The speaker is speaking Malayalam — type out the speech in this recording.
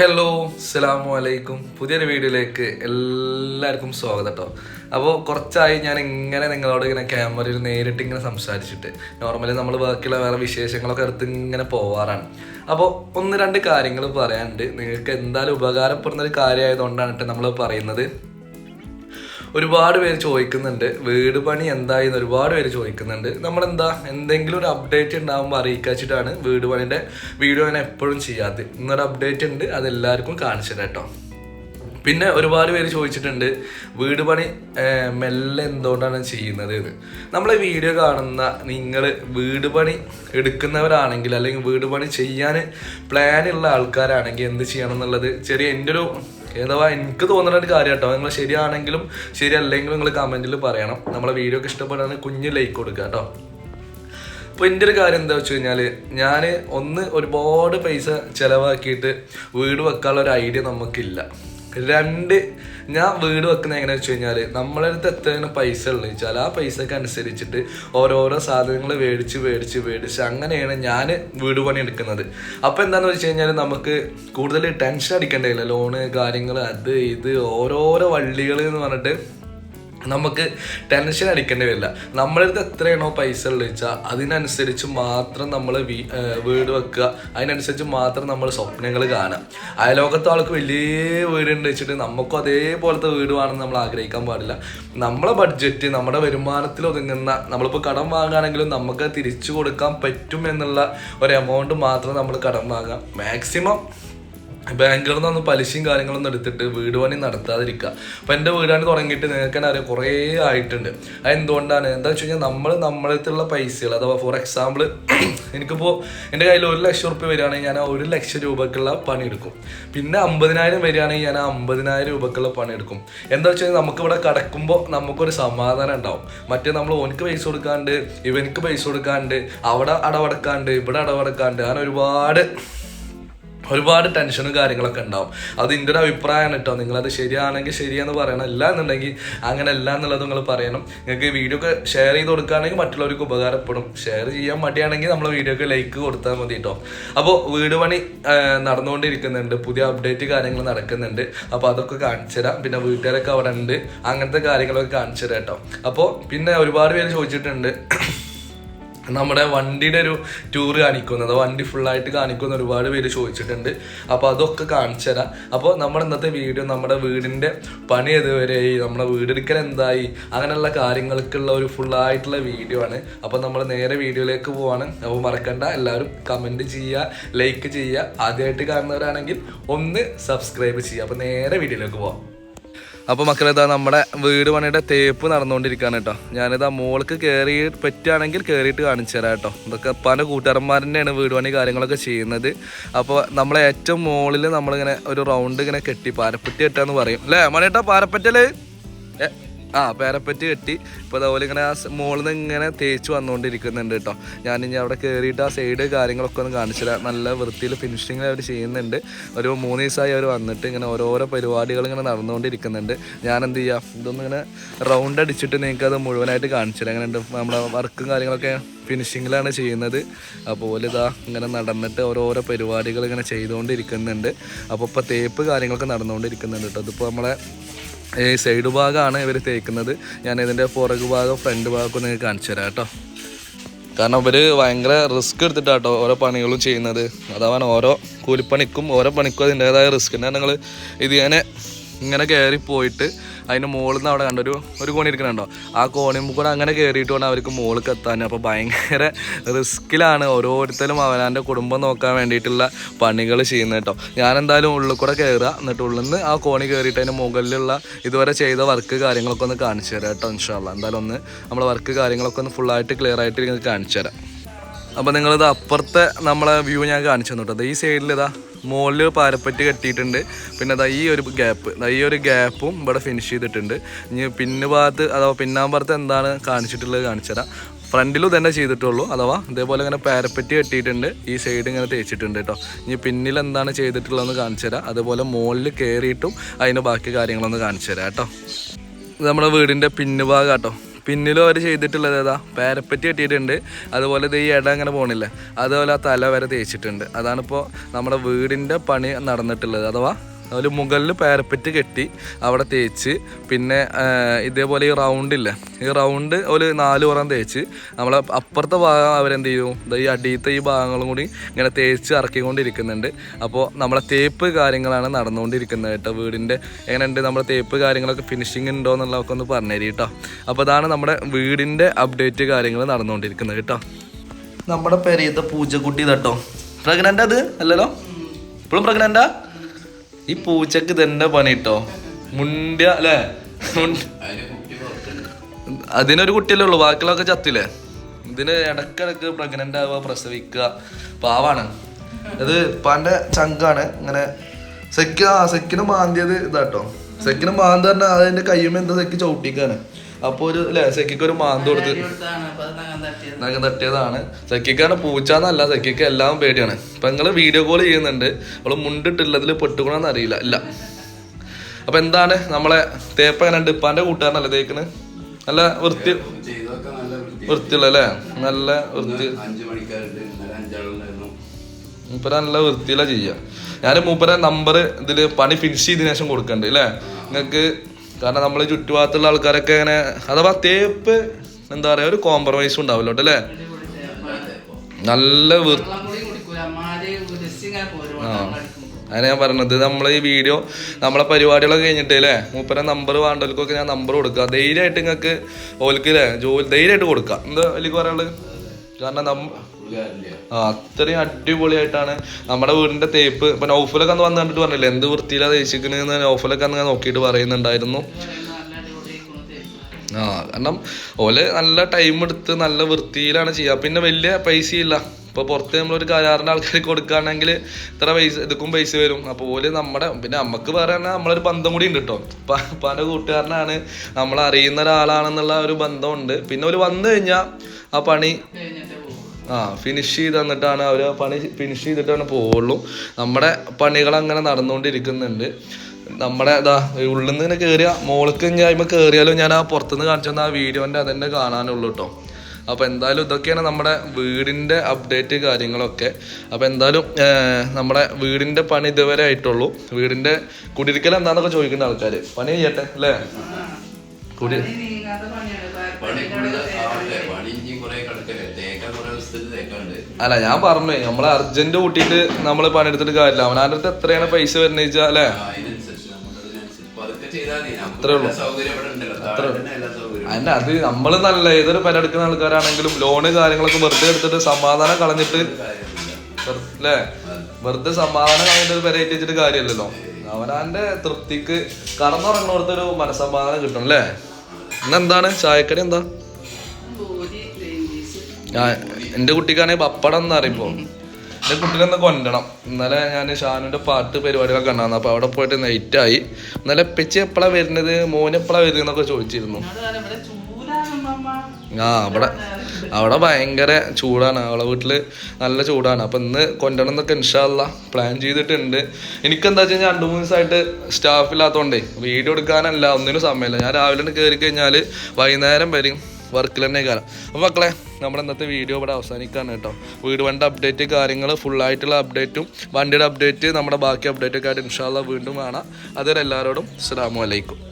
ഹലോ അസ്സലാമു അലൈക്കും. പുതിയൊരു വീഡിയോയിലേക്ക് എല്ലാവർക്കും സ്വാഗതം കേട്ടോ അപ്പോൾ കുറച്ചായി ഞാൻ ഇങ്ങനെ നിങ്ങളോട് ഇങ്ങനെ ക്യാമറയിൽ നേരിട്ട് ഇങ്ങനെ സംസാരിച്ചിട്ട്. നോർമലി നമ്മൾ ബാക്കിയുള്ള വേറെ വിശേഷങ്ങളൊക്കെ എടുത്ത് ഇങ്ങനെ പോവാറാണ്. അപ്പോൾ ഒന്ന് രണ്ട് കാര്യങ്ങൾ പറയാനുണ്ട്. നിങ്ങൾക്ക് എന്തായാലും ഉപകാരപ്പെടുന്ന ഒരു കാര്യമായതുകൊണ്ടാണ് കേട്ടോ നമ്മൾ പറയുന്നത്. ഒരുപാട് പേര് ചോദിക്കുന്നുണ്ട്. വീട് പണി എന്തായി എന്ന് ഒരുപാട് പേര് ചോദിക്കുന്നുണ്ട്. നമ്മളെന്താ? എന്തെങ്കിലും ഒരു അപ്ഡേറ്റ് ഉണ്ടാകുമ്പോൾ അറിയിക്കാച്ചിട്ടാണ് വീട് പണിന്റെ വീഡിയോ ഞാൻ എപ്പോഴും ചെയ്യാത്തത്. ഇന്നൊരു അപ്ഡേറ്റ് ഉണ്ട് അത് എല്ലാവർക്കും കാണിച്ചു കേട്ടോ പിന്നെ ഒരുപാട് പേര് ചോദിച്ചിട്ടുണ്ട് വീട് പണി മെല്ലെ എന്തുകൊണ്ടാണ് ചെയ്യുന്നത് എന്ന് നമ്മളെ വീഡിയോ കാണുന്ന നിങ്ങൾ വീട് പണി എടുക്കുന്നവരാണെങ്കിൽ അല്ലെങ്കിൽ വീട് പണി ചെയ്യാൻ പ്ലാനുള്ള ആൾക്കാരാണെങ്കിൽ എന്ത് ചെയ്യണം എന്നുള്ളത് ചെറിയ എന്റെ ഒരു ഏതാ എനിക്ക് തോന്നുന്ന ഒരു കാര്യം കേട്ടോ. നിങ്ങൾ ശരിയാണെങ്കിലും ശരിയല്ലെങ്കിലും നിങ്ങൾ കമന്റിൽ പറയണം. നമ്മളെ വീഡിയോ ഒക്കെ ഇഷ്ടപ്പെടുകയാണെങ്കിൽ കുഞ്ഞ് ലൈക്ക് കൊടുക്കുക കേട്ടോ. അപ്പോൾ എന്റെ ഒരു കാര്യം എന്താ വെച്ച് കഴിഞ്ഞാൽ ഞാൻ ഒന്ന് ഒരുപാട് പൈസ ചിലവാക്കിയിട്ട് വീട് വെക്കാനുള്ള ഒരു ഐഡിയ നമുക്കില്ല. രണ്ട് ഞാൻ വീട് വെക്കുന്ന എങ്ങനെ വെച്ച് കഴിഞ്ഞാൽ നമ്മളെ അടുത്ത് എത്രയാണ് പൈസ ഉള്ളത് വെച്ചാൽ ആ പൈസക്ക് അനുസരിച്ചിട്ട് ഓരോരോ സാധനങ്ങൾ മേടിച്ച് മേടിച്ച് മേടിച്ച് അങ്ങനെയാണ് ഞാൻ വീട് പണി എടുക്കുന്നത്. അപ്പോൾ എന്താണെന്ന് വെച്ച് കഴിഞ്ഞാൽ നമുക്ക് കൂടുതൽ ടെൻഷൻ അടിക്കേണ്ടതില്ല ലോണ് കാര്യങ്ങൾ അത് ഇത് ഓരോരോ വള്ളികൾ എന്ന് പറഞ്ഞിട്ട് നമുക്ക് ടെൻഷൻ അടിക്കേണ്ടി വരില്ല. നമ്മുടെ അടുത്ത് എത്രയാണോ പൈസ ഉള്ളത് വെച്ചാൽ അതിനനുസരിച്ച് മാത്രം നമ്മൾ വീട് വെക്കുക. അതിനനുസരിച്ച് മാത്രം നമ്മൾ സ്വപ്നങ്ങൾ കാണുക. അയലോകത്തെ ആൾക്ക് വലിയ വീടുണ്ട് വെച്ചിട്ട് നമുക്കും അതേപോലത്തെ വീട് വേണമെന്ന് നമ്മൾ ആഗ്രഹിക്കാൻ പാടില്ല. നമ്മളെ ബഡ്ജറ്റ് നമ്മുടെ വരുമാനത്തിൽ ഒതുങ്ങുന്ന നമ്മളിപ്പോൾ കടം വാങ്ങുകയാണെങ്കിലും നമുക്ക് തിരിച്ചു കൊടുക്കാൻ പറ്റും എന്നുള്ള ഒരു എമൗണ്ട് മാത്രം നമ്മൾ കടം വാങ്ങുക. മാക്സിമം ബാങ്കുകളിൽ നിന്നൊന്നും പലിശയും കാര്യങ്ങളൊന്നും എടുത്തിട്ട് വീട് പണി നടത്താതിരിക്കുക. അപ്പം എന്റെ വീടാണ് തുടങ്ങിയിട്ട് നിങ്ങൾക്ക് തന്നെ അറിയാം കുറേ ആയിട്ടുണ്ട്. അത് എന്തുകൊണ്ടാണ്? എന്താ വെച്ച് കഴിഞ്ഞാൽ നമ്മൾ നമ്മളടുത്തുള്ള പൈസകൾ അഥവാ ഫോർ എക്സാമ്പിൾ എനിക്കിപ്പോൾ എന്റെ കയ്യിൽ ഒരു ലക്ഷം റുപ്യ വരികയാണെങ്കിൽ ഞാൻ ഒരു ലക്ഷം രൂപക്കുള്ള പണി എടുക്കും. പിന്നെ അമ്പതിനായിരം വരികയാണെങ്കിൽ ഞാൻ അമ്പതിനായിരം രൂപക്കുള്ള പണി എടുക്കും. എന്താ വെച്ച് കഴിഞ്ഞാൽ നമുക്കിവിടെ കടക്കുമ്പോൾ നമുക്കൊരു സമാധാനം ഉണ്ടാവും. മറ്റേ നമ്മൾ ഓനിക്ക് പൈസ കൊടുക്കാണ്ട് ഇവനിക്ക് പൈസ കൊടുക്കാണ്ട് അവിടെ അടവടക്കാണ്ട് ഇവിടെ അടവടക്കാണ്ട് അങ്ങനെ ഒരുപാട് ഒരുപാട് ടെൻഷനും കാര്യങ്ങളൊക്കെ ഉണ്ടാവും. അത് എന്റെ ഒരു അഭിപ്രായമാണ് കേട്ടോ. നിങ്ങളത് ശരിയാണെങ്കിൽ ശരിയെന്ന് പറയണം. അല്ല എന്നുണ്ടെങ്കിൽ അങ്ങനെ അല്ല എന്നുള്ളത് നിങ്ങൾ പറയണം. നിങ്ങൾക്ക് ഈ വീഡിയോ ഒക്കെ ഷെയർ ചെയ്ത് കൊടുക്കുകയാണെങ്കിൽ മറ്റുള്ളവർക്ക് ഉപകാരപ്പെടും. ഷെയർ ചെയ്യാൻ മടിയാണെങ്കിൽ നമ്മൾ വീഡിയോക്ക് ലൈക്ക് കൊടുത്താൽ മതി കേട്ടോ. അപ്പോൾ വീട് പണി നടന്നുകൊണ്ടിരിക്കുന്നുണ്ട്. പുതിയ അപ്ഡേറ്റ് കാര്യങ്ങൾ നടക്കുന്നുണ്ട്. അപ്പോൾ അതൊക്കെ കാണിച്ചു തരാം. പിന്നെ വീട്ടുകാരൊക്കെ അവിടെ ഉണ്ട്. അങ്ങനത്തെ കാര്യങ്ങളൊക്കെ കാണിച്ചു തരാം കേട്ടോ. അപ്പോൾ പിന്നെ ഒരുപാട് പേര് ചോദിച്ചിട്ടുണ്ട്. നമ്മുടെ വണ്ടിയുടെ ഒരു ടൂർ കാണിക്കുന്നത് വണ്ടി ഫുള്ളായിട്ട് കാണിക്കുന്ന. ഒരുപാട് പേര് ചോദിച്ചിട്ടുണ്ട്. അപ്പോൾ അതൊക്കെ കാണിച്ചു തരാം. അപ്പോൾ നമ്മുടെ ഇന്നത്തെ വീഡിയോ നമ്മുടെ വീടിന്റെ പണി ഏതുവരെയായി? നമ്മുടെ വീടെടുക്കൽ എന്തായി? അങ്ങനെയുള്ള കാര്യങ്ങൾക്കുള്ള ഒരു ഫുള്ളായിട്ടുള്ള വീഡിയോ ആണ്. അപ്പോൾ നമ്മൾ നേരെ വീഡിയോയിലേക്ക് പോവാണ്. അപ്പോൾ മറക്കണ്ട. എല്ലാവരും കമന്റ് ചെയ്യുക ലൈക്ക് ചെയ്യുക. ആദ്യമായിട്ട് കാണുന്നവരാണെങ്കിൽ ഒന്ന് സബ്സ്ക്രൈബ് ചെയ്യുക. അപ്പോൾ നേരെ വീഡിയോയിലേക്ക് പോവാം. അപ്പോൾ മക്കളെ ഇതാ നമ്മുടെ വീട് പണിയുടെ തേപ്പ് നടന്നുകൊണ്ടിരിക്കുകയാണ് കേട്ടോ. ഞാനിതാ മോൾക്ക് കയറി പറ്റുകയാണെങ്കിൽ കയറിയിട്ട് കാണിച്ചു തരാം കേട്ടോ. ഇതൊക്കെ പല കൂട്ടുകാരന്മാരന്റെയാണ് വീട് പണി കാര്യങ്ങളൊക്കെ ചെയ്യുന്നത്. അപ്പോൾ നമ്മളെ ഏറ്റവും മുകളിൽ നമ്മളിങ്ങനെ ഒരു റൗണ്ട് ഇങ്ങനെ കെട്ടി പാരപ്പറ്റി കെട്ടാന്ന് പറയും. അല്ലേ മണിയേട്ടാ പാരപ്പറ്റൽ ആ പേരപ്പറ്റി കെട്ടി. ഇപ്പോൾ അതുപോലെ ഇങ്ങനെ മുകളിൽ നിന്ന് ഇങ്ങനെ തേച്ച് വന്നുകൊണ്ടിരിക്കുന്നുണ്ട് കേട്ടോ ഞാൻ ഇനി അവിടെ കയറിയിട്ട് ആ സൈഡ് കാര്യങ്ങളൊക്കെ ഒന്ന് കാണിച്ചു തരാം നല്ല വൃത്തിയിൽ ഫിനിഷിങ് അവർ ചെയ്യുന്നുണ്ട്. ഒരു മൂന്ന് ദിവസമായി അവർ വന്നിട്ട് ഇങ്ങനെ ഓരോരോ പരിപാടികൾ ഇങ്ങനെ നടന്നുകൊണ്ടിരിക്കുന്നുണ്ട് ഞാൻ എന്ത് ചെയ്യാം? ഇതൊന്നും ഇങ്ങനെ റൗണ്ട് അടിച്ചിട്ട് നിങ്ങൾക്ക് അത് മുഴുവനായിട്ട് കാണിച്ചു തരാം അങ്ങനെ നമ്മുടെ വർക്കും കാര്യങ്ങളൊക്കെ ഫിനിഷിങ്ങിലാണ് ചെയ്യുന്നത്. അപ്പോൾ ഇതാ ഇങ്ങനെ നടന്നിട്ട് ഓരോരോ പരിപാടികൾ ഇങ്ങനെ ചെയ്തുകൊണ്ടിരിക്കുന്നുണ്ട് അപ്പോൾ ഇപ്പോൾ തേപ്പ് കാര്യങ്ങളൊക്കെ നടന്നുകൊണ്ടിരിക്കുന്നുണ്ട് കേട്ടോ അതിപ്പോൾ നമ്മളെ ഈ സൈഡ് ഭാഗമാണ് ഇവർ തേക്കുന്നത്. ഞാൻ ഇതിന്റെ പുറകു ഭാഗം ഫ്രണ്ട് ഭാഗമൊക്കെ നിങ്ങൾക്ക് കാണിച്ചു തരാം കേട്ടോ. കാരണം ഇവർ ഭയങ്കര റിസ്ക് എടുത്തിട്ടാട്ടോ ഓരോ പണികളും ചെയ്യുന്നത്. അതാണ് ഓരോ കൂലിപ്പണിക്കും ഓരോ പണിക്കും അതിന്റേതായ റിസ്ക്. തന്നെ നിങ്ങൾ ഇതിങ്ങനെ ഇങ്ങനെ കയറി പോയിട്ട് അതിന് മുകളിൽ നിന്ന് അവിടെ കണ്ടൊരു ഒരു കോണി ഇരിക്കണുണ്ടോ ആ കോണി കൂടെ അങ്ങനെ കയറിയിട്ട് വേണം അവർക്ക് മുകളിലേക്ക് എത്താൻ അപ്പോൾ ഭയങ്കര റിസ്ക്കിലാണ് ഓരോരുത്തരും അവനാന്റെ കുടുംബം നോക്കാൻ വേണ്ടിയിട്ടുള്ള പണികൾ ചെയ്യുന്നത് കേട്ടോ. ഞാൻ എന്തായാലും ഉള്ളിൽ കൂടെ കയറുക എന്നിട്ട് ഉള്ളിൽ നിന്ന് ആ കോണി കയറിയിട്ട് അതിന് മുകളിലുള്ള ഇതുവരെ ചെയ്ത വർക്ക് കാര്യങ്ങളൊക്കെ ഒന്ന് കാണിച്ചു തരാം കേട്ടോ ഇൻഷാല്ല എന്തായാലും ഒന്ന് നമ്മൾ വർക്ക് കാര്യങ്ങളൊക്കെ ഒന്ന് ഫുള്ളായിട്ട് ക്ലിയർ ആയിട്ട് കാണിച്ചു തരാം. അപ്പോൾ നിങ്ങളിത് അപ്പുറത്തെ നമ്മളെ വ്യൂ ഞാൻ കാണിച്ചു തന്നു കേട്ടോ ഈ സൈഡിൽ ഇതാ മുകളിൽ പാരപ്പറ്റ് കെട്ടിയിട്ടുണ്ട്. പിന്നെ അതാ ഈ ഒരു ഗ്യാപ്പ് ഈ ഒരു ഗ്യാപ്പും ഇവിടെ ഫിനിഷ് ചെയ്തിട്ടുണ്ട്. ഇനി പിന്നെ ഭാഗത്ത് അഥവാ പിന്നാമ്പുറത്ത് എന്താണ് കാണിച്ചിട്ടുള്ളത് കാണിച്ചു തരാം. ഫ്രണ്ടിലും തന്നെ ചെയ്തിട്ടുള്ളൂ. അഥവാ ഇതേപോലെ ഇങ്ങനെ പാരപ്പറ്റ് കെട്ടിയിട്ടുണ്ട്. ഈ സൈഡ് ഇങ്ങനെ തേച്ചിട്ടുണ്ട് കേട്ടോ ഇനി പിന്നിൽ എന്താണ് ചെയ്തിട്ടുള്ളതെന്ന് കാണിച്ചു തരാം. അതുപോലെ മുകളിൽ കയറിയിട്ടും അതിന്റെ ബാക്കി കാര്യങ്ങളൊന്ന് കാണിച്ചു തരാം കേട്ടോ ഇത് നമ്മുടെ വീടിന്റെ പിന്നുഭാഗം കേട്ടോ പിന്നിലും അവർ ചെയ്തിട്ടുള്ളത് ഏതാ? പേരപ്പറ്റി കെട്ടിയിട്ടുണ്ട്. അതുപോലെ ഇത് ഈ ഇട അങ്ങനെ പോണില്ലേ? അതുപോലെ ആ തല വരെ തേച്ചിട്ടുണ്ട്. അതാണിപ്പോൾ നമ്മുടെ വീടിന്റെ പണി നടന്നിട്ടുള്ളത്. അഥവാ അതിൽ മുകളിൽ പാരപ്പറ്റ് കെട്ടി അവിടെ തേച്ച്. പിന്നെ ഇതേപോലെ ഈ റൗണ്ട് ഇല്ല? ഈ റൗണ്ട് ഒരു നാല് പുറം തേച്ച്. നമ്മളെ അപ്പുറത്തെ ഭാഗം അവരെന്ത് ചെയ്യും ദാ ഈ അടിയത്തെ ഈ ഭാഗങ്ങളും കൂടി ഇങ്ങനെ തേച്ച് ഇറക്കിക്കൊണ്ടിരിക്കുന്നുണ്ട്. അപ്പോൾ നമ്മളെ തേപ്പ് കാര്യങ്ങളാണ് നടന്നുകൊണ്ടിരിക്കുന്നത് കേട്ടോ വീടിന്റെ. എങ്ങനെയുണ്ട് നമ്മുടെ തേപ്പ് കാര്യങ്ങളൊക്കെ ഫിനിഷിങ് ഉണ്ടോ എന്നുള്ളതൊക്കെ ഒന്ന് പറഞ്ഞുതരി കേട്ടോ. അപ്പോൾ അതാണ് നമ്മുടെ വീടിന്റെ അപ്ഡേറ്റ് കാര്യങ്ങൾ നടന്നുകൊണ്ടിരിക്കുന്നത് കേട്ടോ. നമ്മുടെ പെരീത്തെ പൂജക്കുട്ടി കേട്ടോ പ്രഗ്നന്റ് അത് അല്ലല്ലോ? ഇപ്പോഴും പ്രഗ്നന്റാ ഈ പൂച്ചക്ക് തന്നെ പണി കിട്ടോ മുണ്ട അല്ലേ അതിനൊരു കുട്ടിയല്ലേ ഉള്ളൂ ബാക്കിയുള്ളതൊക്കെ ചത്തില്ലേ? ഇതിന് ഇടക്കിടക്ക് പ്രഗ്നന്റ് ആവുക പ്രസവിക്കുക. പാവാണ്. അത് ഇപ്പാന്റെ ചങ്കാണ്. ഇങ്ങനെ സെക്കി ആ സെക്കിന് മാന്തിയത് ഇതാട്ടോ സെക്കിന് മാന്തി പറഞ്ഞാൽ അതിന്റെ കയ്യുമ്പോ എന്താ സെക്കി ചവിട്ടിക്കാണ്. അപ്പൊ ഒരു അല്ലെ സെക്കിക്ക് ഒരു മാന്ത് കൊടുത്ത് നഖം തട്ടിയതാണ്. സെക്കിക്കാണ് പൂച്ചാന്നല്ല സെക്കിക്ക് എല്ലാം പേടിയാണ്. ഇപ്പൊ നിങ്ങൾ വീഡിയോ കോൾ ചെയ്യുന്നുണ്ട്. അവൾ മുണ്ടിട്ടുള്ളതിൽ പെട്ടുകൂടാന്ന് അറിയില്ല. ഇല്ല. അപ്പൊ എന്താണ് നമ്മളെ തേപ്പ എങ്ങനെ ഇപ്പാന്റെ കൂട്ടുകാരനല്ലേ തേക്കണ്? നല്ല വൃത്തി ചെയ്തൊക്കെ നല്ല വൃത്തി വൃത്തിയുള്ള അല്ലേ നല്ല വൃത്തി മൂപ്പര നല്ല വൃത്തിയില്ല ചെയ്യാ. ഞാൻ മൂപ്പര നമ്പർ ഇതിൽ പണി ഫിനിഷ് ചെയ്തതിനു ശേഷം കൊടുക്കണ്ട് അല്ലേ നിങ്ങക്ക് കാരണം നമ്മളെ ചുറ്റുഭാഗത്തുള്ള ആൾക്കാരൊക്കെ ഇങ്ങനെ അഥവാ തേപ്പ് എന്താ പറയാ ഒരു കോംപ്രമൈസ് ഉണ്ടാവില്ലോ അല്ലേ? നല്ല വൃത്തി അങ്ങനെ ഞാൻ പറഞ്ഞത്. നമ്മളെ ഈ വീഡിയോ നമ്മളെ പരിപാടികളൊക്കെ കഴിഞ്ഞിട്ട് അല്ലേ മൂപ്പരെ നമ്പർ വേണ്ടവർക്കൊക്കെ ഞാൻ നമ്പർ കൊടുക്കുക ധൈര്യമായിട്ട് നിങ്ങൾക്ക് ഓൽക്ക് അല്ലേ ജോലി ധൈര്യമായിട്ട് കൊടുക്കുക എന്താ വലിയ പറയാനുള്ളത്? കാരണം നമ്മ ആ അത്രയും അടിപൊളിയായിട്ടാണ് നമ്മുടെ വീടിന്റെ തേപ്പ്. ഇപ്പൊ നൗഫലൊക്കെ അന്ന് വന്ന് കണ്ടിട്ട് പറഞ്ഞില്ലേ? എന്ത് വൃത്തിയിലാ തേച്ചിക്കണെന്ന് നൗഫലൊക്കെ അന്ന് നോക്കിയിട്ട് പറയുന്നുണ്ടായിരുന്നു. ആ കാരണം ഓൽ നല്ല ടൈം എടുത്ത് നല്ല വൃത്തിയിലാണ് ചെയ്യുക പിന്നെ വലിയ പൈസയില്ല. ഇപ്പൊ പുറത്ത് നമ്മളൊരു കരാറിന്റെ ആൾക്കാർക്ക് കൊടുക്കുകയാണെങ്കിൽ ഇത്ര പൈസ ഇതുക്കും പൈസ വരും. അപ്പോൾ ഓൽ നമ്മുടെ പിന്നെ നമുക്ക് വേറെ തന്നെ നമ്മളൊരു ബന്ധം കൂടി ഉണ്ട് കേട്ടോ ഉപ്പാന്റെ കൂട്ടുകാരനാണ്. നമ്മൾ അറിയുന്ന ഒരാളാണെന്നുള്ള ഒരു ബന്ധമുണ്ട്. പിന്നെ ഒരു വന്നു കഴിഞ്ഞാൽ ആ പണി ആ ഫിനിഷ് ചെയ്ത് തന്നിട്ടാണ് അവർ പണി ഫിനിഷ് ചെയ്തിട്ടാണ് പോവുള്ളൂ. നമ്മുടെ പണികൾ അങ്ങനെ നടന്നുകൊണ്ടിരിക്കുന്നുണ്ട് നമ്മുടെ ഇതാ ഉള്ളിൽ നിന്ന് ഇങ്ങനെ കയറിയ മോൾക്ക് ഞാൻ കയറിയാലും ഞാൻ ആ പുറത്തുനിന്ന് കാണിച്ചു തന്ന ആ വീഡിയോന്റെ അതന്നെ കാണാനുള്ളൂ കേട്ടോ അപ്പോൾ എന്തായാലും ഇതൊക്കെയാണ് നമ്മുടെ വീടിന്റെ അപ്ഡേറ്റ് കാര്യങ്ങളൊക്കെ. അപ്പോൾ എന്തായാലും നമ്മുടെ വീടിന്റെ പണി ഇതുവരെ ആയിട്ടുള്ളൂ. വീടിന്റെ കുടിയിരിക്കൽ എന്താണെന്നൊക്കെ ചോദിക്കുന്ന ആൾക്കാർ പണി ചെയ്യട്ടെ അല്ലേ? കുടി പണി അല്ല ഞാൻ പറഞ്ഞു നമ്മളെ അർജന്റ് കൂട്ടിയിട്ട് നമ്മൾ പണിയെടുത്തിട്ട് കാര്യമില്ല. അവനാന്റെ അടുത്ത് എത്രയാണ് പൈസ വരുന്നത് വെച്ചാൽ അല്ലേ? അത്രേ ഉള്ളൂ. അതിന്റെ അത് നമ്മൾ നല്ല ഏതൊരു പണി എടുക്കുന്ന ആൾക്കാരാണെങ്കിലും ലോണ് കാര്യങ്ങളൊക്കെ വെറുതെ എടുത്തിട്ട് സമാധാനം കളഞ്ഞിട്ട് അല്ലേ? ല്ലേ വെറുതെ സമാധാനം കളഞ്ഞിട്ട് ഒരു പെരേറ്റ് വെച്ചിട്ട് കാര്യമില്ലല്ലോ. അവനാന്റെ തൃപ്തിക്ക് കടന്നുറങ്ങുന്നവർക്കൊരു മനസ്സമാധാനം കിട്ടും അല്ലേ? ഇന്നെന്താണ്? ചായക്കടി എന്താ? എന്റെ കുട്ടിക്കാണെങ്കിൽ പപ്പടം എന്ന് അറിയുമ്പോ എന്റെ കുട്ടീനെ കൊണ്ടണം. ഇന്നലെ ഞാൻ ഷാനുവിന്റെ പാട്ട് പരിപാടികളൊക്കെ ഉണ്ടായിരുന്നു അപ്പൊ അവിടെ പോയിട്ട് നൈറ്റ് ആയി. ഇന്നലെ പെച്ചി എപ്പോഴാ വരുന്നത്? മോന് എപ്പോഴാ വരുന്നത് എന്നൊക്കെ ചോദിച്ചിരുന്നു. ആ അവിടെ അവിടെ ഭയങ്കര ചൂടാണ്. അവളെ വീട്ടിൽ നല്ല ചൂടാണ്. അപ്പൊ ഇന്ന് കൊണ്ടുവരണം എന്നൊക്കെ ഇൻഷാല്ല പ്ലാൻ ചെയ്തിട്ടുണ്ട്. എനിക്കെന്താ വെച്ചാൽ രണ്ടു മൂന്ന് ദിവസമായിട്ട് സ്റ്റാഫ് ഇല്ലാത്തതുകൊണ്ടേ വീഡിയോ എടുക്കാനല്ല ഒന്നിനും സമയമില്ല. ഞാൻ രാവിലെ കയറി കഴിഞ്ഞാൽ വൈകുന്നേരം വരും. വർക്കിൽ തന്നെ കാലം. അപ്പോൾ മക്കളെ നമ്മുടെ ഇന്നത്തെ വീഡിയോ ഇവിടെ അവസാനിക്കാണ് കേട്ടോ. വീട് വണ്ടി അപ്ഡേറ്റ് കാര്യങ്ങൾ ഫുള്ളായിട്ടുള്ള അപ്ഡേറ്റും വണ്ടിയുടെ അപ്ഡേറ്റ് നമ്മുടെ ബാക്കി അപ്ഡേറ്റൊക്കെ ആയിട്ട് ഇൻഷാല്ല വീണ്ടും കാണാം. അതുവരെ എല്ലാവരോടും അസ്സാം വലൈക്കും